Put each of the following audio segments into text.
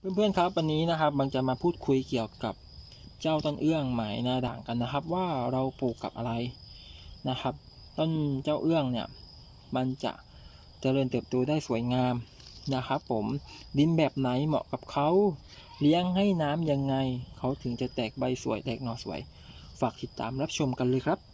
เพื่อนๆครับวันนี้นะครับบางจะมาพูดคุยเกี่ยวกับเจ้าต้นเอื้องหมายนาด่างกันนะครับ ว่าเราปลูกกับอะไรนะครับ ต้นเจ้าเอื้องเนี่ยมันจะเจริญเติบโตได้สวยงามนะครับผมดินแบบไหนเหมาะกับเขาเลี้ยงให้น้ำยังไง เขาถึงจะแตกใบสวยแตกหน่อสวย ฝากติดตามรับชมกันเลยครับ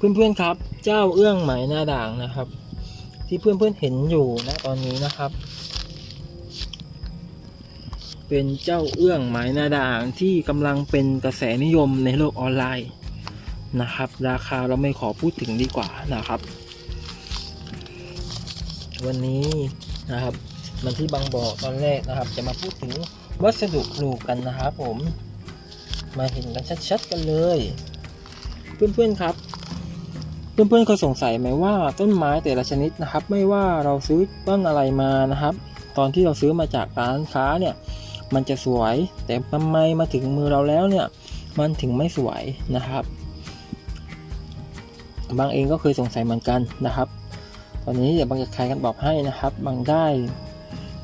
เพื่อนๆครับ เจ้าเอื้องไหมหน้าด่างนะครับ ที่เพื่อนๆเห็นอยู่นะตอนนี้นะครับ เป็นเจ้าเอื้องไหมหน้าด่างที่กำลังเป็นกระแสนิยมในโลกออนไลน์นะครับ ราคาเราไม่ขอพูดถึงดีกว่านะครับ วันนี้นะครับมันที่บางบ่อตอนแรกนะครับ จะมาพูดถึงวัสดุปลูกกันนะครับผมมาเห็นกันชัดๆกันเลย เพื่อนๆครับ เพื่อนๆเคยสงสัยไหมว่าต้นไม้แต่ละชนิดนะครับ ไม่ว่าเราซื้อต้นอะไรมานะครับ ตอนที่เราซื้อมาจากร้านค้าเนี่ยมันจะสวย แต่ทำไมมาถึงมือเราแล้วเนี่ย มันถึงไม่สวยนะครับ บางเองก็เคยสงสัยเหมือนกันนะครับ ตอนนี้เดี๋ยวบางจะคลายกันบอกให้นะครับ บางได้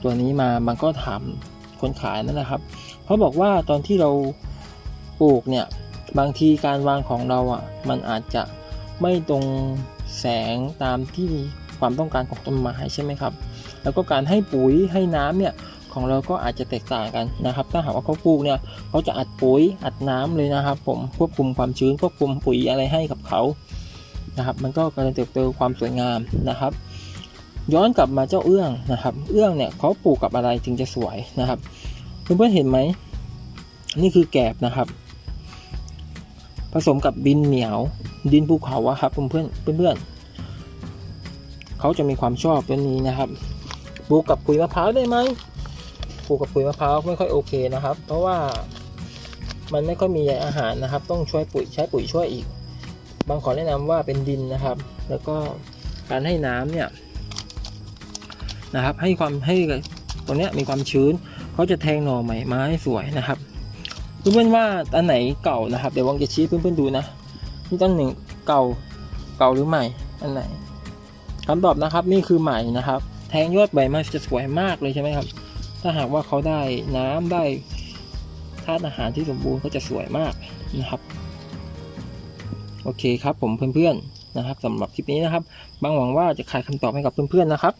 ตัวนี้มาบางก็ถามคนขายนั่นแหละครับเขาบอกว่าตอนที่เราปลูกเนี่ยบางทีการวางของเราอะมันอาจจะ ไม่ตรงแสงตามที่ความต้องการของต้นไม้ใช่ไหมครับ แล้วก็การให้ปุ๋ยให้น้ำเนี่ยของเราก็อาจจะแตกต่างกันนะครับ ถ้าหากว่าเขาปลูกเนี่ยเขาจะอัดปุ๋ยอัดน้ำเลยนะครับ ผมควบคุมความชื้นควบคุมปุ๋ยอะไรให้กับเขานะครับ มันก็การเติบโตความสวยงามนะครับ ย้อนกลับมาเจ้าเอื้องนะครับ เอื้องเนี่ยเขาปลูกกับอะไรถึงจะสวยนะครับเพื่อนๆเห็นไหมนี่คือแกบนะครับ ผสมกับดินเหนียว ดินภูเขาอะครับเพื่อนเพื่อนเขาจะมีความชอบตัวนี้นะครับปลูกกับปุ๋ยมะพร้าวได้ไหมปลูกกับปุ๋ยมะพร้าวไม่ค่อยโอเคนะครับ เพราะว่ามันไม่ค่อยมีใยอาหารนะครับ ต้องช่วยปุ๋ยใช้ปุ๋ยช่วยอีก บางขอแนะนำว่าเป็นดินนะครับ แล้วก็การให้น้ำเนี่ยนะครับ ให้ความให้ตรงเนี้ยมีความชื้นเขาจะแทงหน่อใหม่มาให้สวยนะครับเพื่อนๆว่าอันไหนเก่านะครับเดี๋ยววังจะชี้เพื่อนๆดูนะ นี่ต้นหนึ่งเก่าเก่าหรือใหม่อันไหนคำตอบนะครับนี่คือใหม่นะครับ แทงยอดใบมันจะสวยมากเลยใช่ไหมครับ ถ้าหากว่าเขาได้น้ำได้ธาตุอาหารที่สมบูรณ์ก็จะสวยมากนะครับ โอเคครับผมเพื่อนๆนะครับสำหรับคลิปนี้นะครับบางหวังว่าจะขายคำตอบให้กับเพื่อนๆนะครับ